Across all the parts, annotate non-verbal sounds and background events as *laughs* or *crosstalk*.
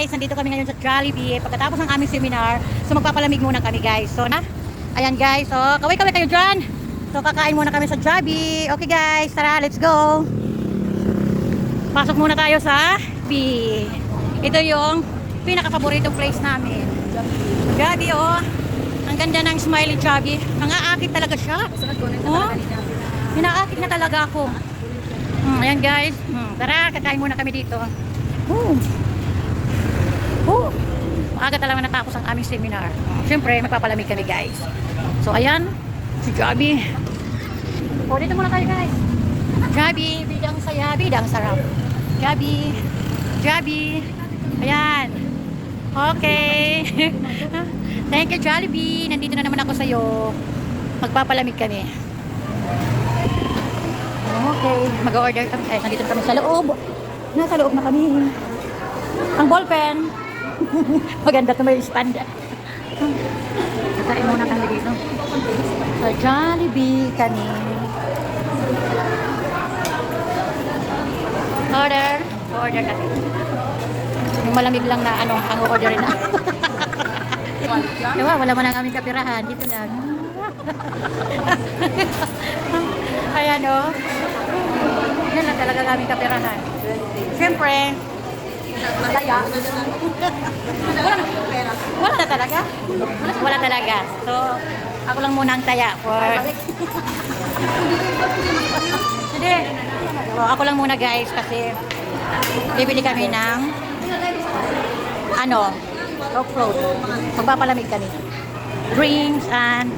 guys, nandito kami ngayon sa Jollibee. Pagkatapos ng aming seminar, so magpapalamig muna kami guys. So na, ayan guys, so kaway-kaway kayo dyan. So kakain muna kami sa Jollibee. Okay guys, tara, let's go. Pasok muna tayo sa B. Ito yung pinaka-paboritong place namin. Jollibee oh. Ang ganda ng smiley Jollibee. Nangaakit talaga siya. Oh, Hinaakit na talaga ako. Hmm, ayan guys. Hmm, tara, kakain muna kami dito. Oh. Oh. Maaga talaga natapos ang aming seminar. Siyempre, magpapalamig kami guys. So ayan, si Gabi. O, dito muna tayo guys. Gabi, bidang saya, bidang sarap. Gabi, Gabi. Ayan. Okay. *laughs* Thank you, Jollibee. Nandito na naman ako sa'yo. Magpapalamig kami. Okay, mag-order kami. Eh, nandito na kami sa loob. Nasa loob na kami. Ang ballpen. *laughs* Maganda ito may stand. Kain muna kami dito. Sa Jollibee kami. Order. Order kami. Yung malamig lang na ano, ang orderin na. Diba, wala mo na kaming kapirahan. Dito lang. *laughs* Ayan o. Yan lang talaga kaming kapirahan. Siyempre, malaya. wala, wala na talaga. Wala talaga. So, ako lang muna ang taya for... Hindi. So, ako lang muna guys kasi bibili kami ng ano, off-road. Magpapalamig kami. Drinks and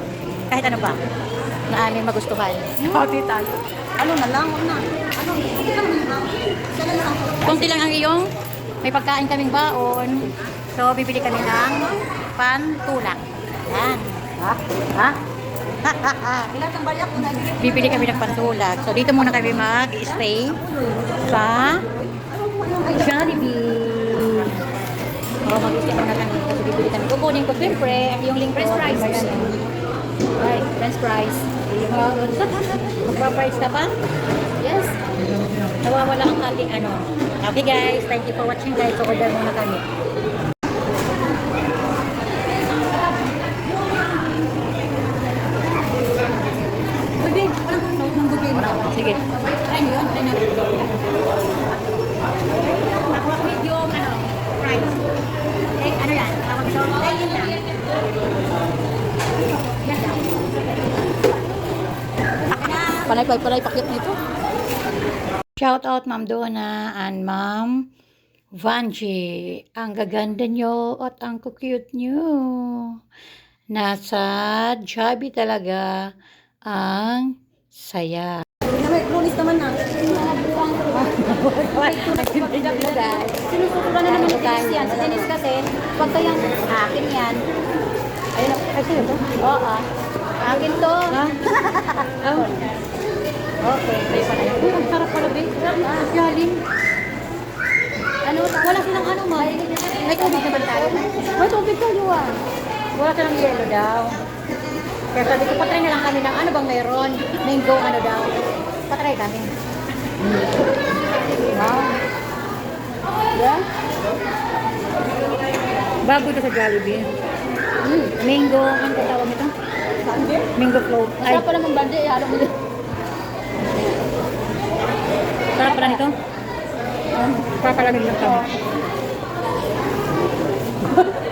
kahit ano ba na aming magustuhan. Happy tayo. Ano na lang, una. Ano, hindi ka naman lang lang. Kunti lang ang iyong may pagkain kaming baon. So, bibili kami ng pantulak. Yan. Ha? Ha? Bibili kami ng pantulak. So, dito muna kami mag-stay sa Jollibee. Oh, mag-stay muna kami kasi bibili kami. Kukunin ko, siyempre, yung link ko. French fries. Right. French fries. Magpa-price ka pa? Yes. Nawawala ang ating ano. Okay guys, thank you for watching guys. So, order muna kami. Sige. Try nyo yun. Try natin. Ako medium, ano, fries. Eh, ano yan? Tawag ito? Eh, yun lang. Yan lang. Palay, pakyat nito. Shout out Ma'am Donna and Ma'am Vanji. Ang gaganda nyo at ang cute nyo. Nasa Jabi talaga ang saya. May clonis naman na. Sinusukuran na naman ni Dennis yan. Si Dennis kasi, akin yan. Ayun, ay sa'yo to? Oo. Akin to. *laughs* Okay, kayo yun. Uy, ang sarap pala, babe. Ah, galing. Ano? Wala silang ano, ma. May tubig naman tayo. May tubig kayo ah. Wala silang yelo daw. Kaya sabi ko, patry na lang kami ng ano bang mayroon. Mango ano daw. Patry kami. Wow. Yeah? Bago ito sa Jollibee. Mm, mango, ano ang tawag nito? Mango float. Ay, Sarap pa naman bandi. Ihalo mo din. Sarap pala nito. Ah, um, papalamig lang kami. *laughs*